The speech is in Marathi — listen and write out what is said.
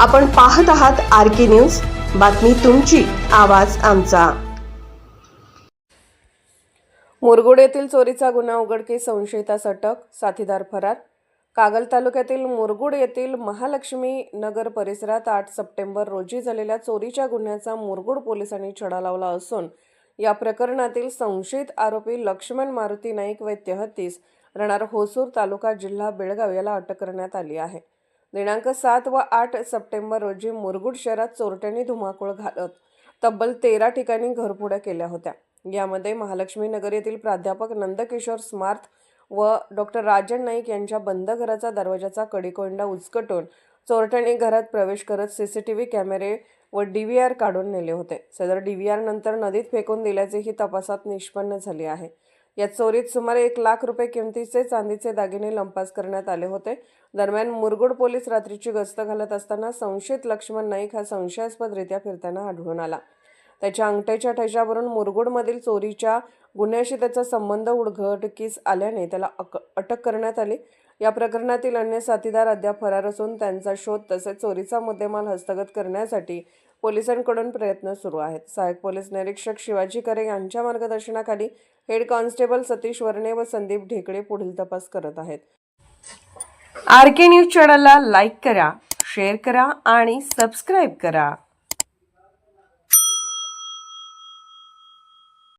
आपण पाहत आहात आर के न्यूज. बातमी तुमची आवाज आमचा. मुरगुड येथील चोरीचा गुन्हा उघडकीस संशयितास अटक साथीदार फरार. कागल तालुक्यातील मुरगुड येथील महालक्ष्मी नगर परिसरात आठ सप्टेंबर रोजी झालेल्या चोरीच्या गुन्ह्याचा मुरगुड पोलिसांनी छडा लावला असून या प्रकरणातील संशयित आरोपी लक्ष्मण मारुती नाईक वय तेहतीस राहणार होसूर तालुका जिल्हा बेळगाव याला अटक करण्यात आली आहे. दिनांक सात व आठ सप्टेंबर रोजी मुरगुड शहरात चोरट्यांनी धुमाकूळ घालत तब्बल तेरा ठिकाणी घरफोड्या केल्या होत्या. यामध्ये महालक्ष्मी नगर येथील प्राध्यापक नंदकिशोर स्मार्थ व डॉक्टर राजन नाईक यांच्या बंद घराचा दरवाजाचा कडीकोंडा उचकटून चोरट्यांनी घरात प्रवेश करत सीसीटीव्ही कॅमेरे व डी व्ही आर काढून नेले होते. सदर डी व्ही आर नंतर नदीत फेकून दिल्याचेही तपासात निष्पन्न झाले आहे. या चोरीत सुमारे एक लाख रुपये किमतीचे चांदीचे दागिने लंपास करण्यात आले होते. दरम्यान मुरगुड पोलीस रात्रीची गस्त घालत असताना संशयित लक्ष्मण नाईक हा संशयास्पदरित्या फिरताना आढळून आला. त्याच्या अंगठ्याच्या ठशावरून मुरगुडमधील चोरीच्या गुन्ह्याशी त्याचा संबंध उडघटकीस आल्याने त्याला अक अटक करण्यात आली. या प्रकरणातील अन्य साथीदार अद्याप फरार असून त्यांचा शोध तसेच चोरीचा मुद्देमाल हस्तगत करण्यासाठी पोलिसांकडून प्रयत्न सुरू आहेत. सहाय्यक पोलीस निरीक्षक शिवाजी करे यांच्या मार्गदर्शनाखाली हेड कॉन्स्टेबल सतीश वर्णे व संदीप ढेकळे पुढील तपास करत आहेत. आर के न्यूज चॅनलला लाईक करा शेअर करा आणि सबस्क्राईब करा.